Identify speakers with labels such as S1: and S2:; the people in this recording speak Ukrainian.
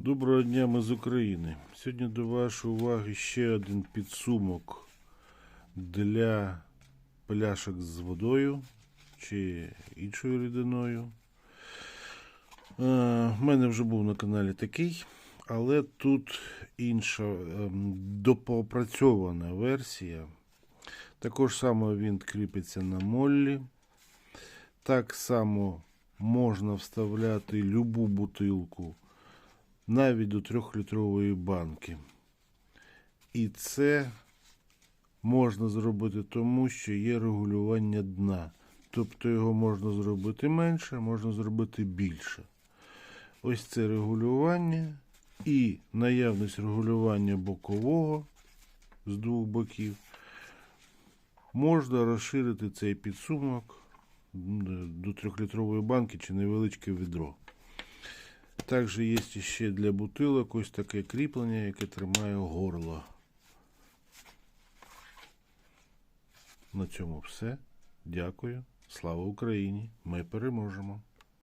S1: Доброго дня, ми з України. Сьогодні до вашої уваги ще один підсумок для пляшок з водою чи іншою рідиною. Е, В мене вже був на каналі такий, але тут інша ем, допопрацьована версія. Також само він кріпиться на моллі. Так само можна вставляти любу бутилку навіть до 3-літрової банки. І це можна зробити тому, що є регулювання дна. Тобто його можна зробити менше, можна зробити більше. Ось це регулювання і наявність регулювання бокового з двох боків. Можна розширити цей підсумок до 3-літрової банки чи невеличке відро. Також є ще для бутилок ось таке кріплення, яке тримає горло. На цьому все. Дякую. Слава Україні! Ми переможемо!